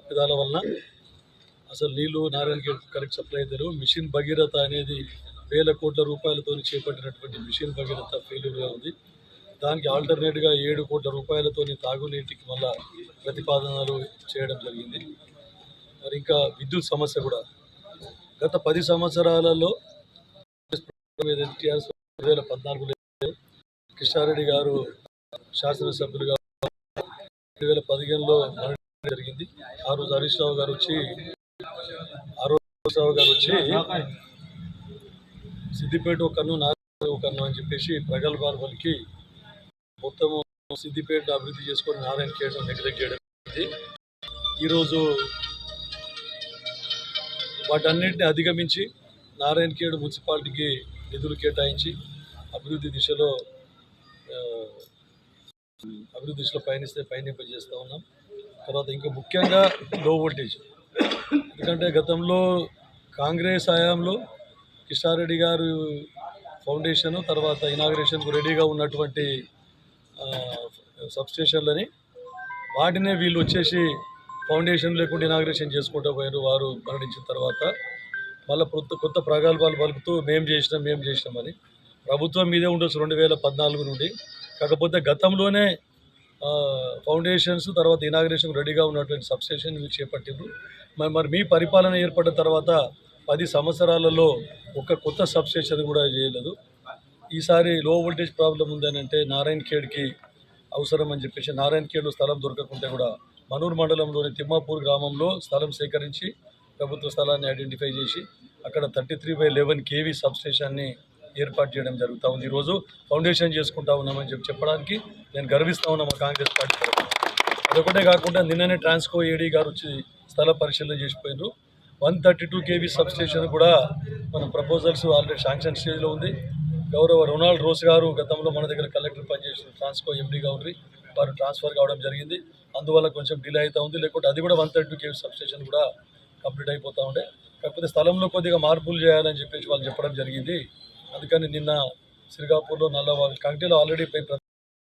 తప్పిదాల వలన అసలు నీళ్ళు నారాయణకి కరెక్ట్ సప్లై అయ్యారు మిషన్ భగీరథ అనేది వేల కోట్ల రూపాయలతో చేపట్టినటువంటి మిషన్ భగీరథ ఫెయిల్యూర్గా ఉంది. దానికి ఆల్టర్నేట్గా ఏడు కోట్ల రూపాయలతో తాగునీటికి మళ్ళా ప్రతిపాదనలు చేయడం జరిగింది. మరి ఇంకా విద్యుత్ సమస్య కూడా. గత పది సంవత్సరాలలో టీఆర్ఎస్ రెండు వేల పద్నాలుగులో కిషారెడ్డి గారు శాసనసభ్యులుగా రెండు వేల పదిహేనులో జరిగింది ఆ రోజు హరీష్ రావు గారు వచ్చి ఆ రోజు హరీష్ రావు గారు వచ్చి సిద్దిపేట ఒక కన్ను నారాయణ ఒక అని చెప్పేసి ప్రగల్భాలు పలికి మొత్తము సిద్దిపేట అభివృద్ధి చేసుకొని నారాయణ చేయడం నెగ్లెక్ట్ చేయడం జరిగింది. ఈరోజు వాటన్నింటిని అధిగమించి నారాయణకేడు మున్సిపాలిటీకి నిధులు కేటాయించి అభివృద్ధి దిశలో అభివృద్ధి దిశలో పయనిస్తే పయనింపజేస్తూ ఉన్నాం తర్వాత ఇంకా ముఖ్యంగా లో వోల్టేజ్ ఎందుకంటే గతంలో కాంగ్రెస్ హయాంలో కిషారెడ్డి గారు ఫౌండేషన్ తర్వాత ఇనాగ్రేషన్కు రెడీగా ఉన్నటువంటి సబ్స్టేషన్లని వాటినే వీళ్ళు వచ్చేసి ఫౌండేషన్ లేకుండా ఇనాగ్రేషన్ చేసుకుంటూ పోయారు. వారు మరణించిన తర్వాత మళ్ళీ కొత్త కొత్త ప్రగల్భాలు పలుకుతూ మేము చేసినాం మేము చేసినామని ప్రభుత్వం మీదే ఉండొచ్చు రెండు వేల పద్నాలుగు నుండి. కాకపోతే గతంలోనే ఫౌండేషన్స్ తర్వాత ఇనాగ్రేషన్ రెడీగా ఉన్నటువంటి సబ్స్టేషన్ మీరు చేపట్టిండ్రు. మరి మరి మీ పరిపాలన ఏర్పడిన తర్వాత పది సంవత్సరాలలో ఒక కొత్త సబ్స్టేషన్ కూడా చేయలేదు. ఈసారి లో వోల్టేజ్ ప్రాబ్లం ఉందని అంటే నారాయణ ఖేడ్కి అవసరం అని చెప్పేసి నారాయణ ఖేడ్లో స్థలం దొరకకుంటే కూడా మనూరు మండలంలోని తిమ్మాపూర్ గ్రామంలో స్థలం సేకరించి ప్రభుత్వ స్థలాన్ని ఐడెంటిఫై చేసి అక్కడ thirty three by eleven K V సబ్స్టేషన్ని ఏర్పాటు చేయడం జరుగుతూ ఉంది. ఈరోజు ఫౌండేషన్ చేసుకుంటా ఉన్నామని చెప్పి చెప్పడానికి నేను గర్విస్తూ ఉన్నా మా కాంగ్రెస్ పార్టీ అదొకటే కాకుండా నిన్ననే ట్రాన్స్కో ఏడీ గారు వచ్చి స్థల పరిశీలన చేసిపోయినారు one thirty two K V substation కూడా మన ప్రపోజల్స్ ఆల్రెడీ శాంక్షన్ స్టేజ్లో ఉంది. గౌరవ రొనాల్డ్ రోస్ గారు గతంలో మన దగ్గర కలెక్టర్ పనిచేసిన ట్రాన్స్కో ఎండీగా ఉండి వారు ట్రాన్స్ఫర్ కావడం జరిగింది. అందువల్ల కొంచెం డిలే అవుతూ ఉంది. లేకుంటే అది కూడా one thirty two K V substation కూడా కంప్లీట్ అయిపోతూ ఉండే. కాకపోతే స్థలంలో కొద్దిగా మార్పులు చేయాలని చెప్పేసి వాళ్ళు చెప్పడం జరిగింది. అందుకని నిన్న సిరిగాపూర్లో నల్లవాళ్ళు కంటిలో ఆల్రెడీ పై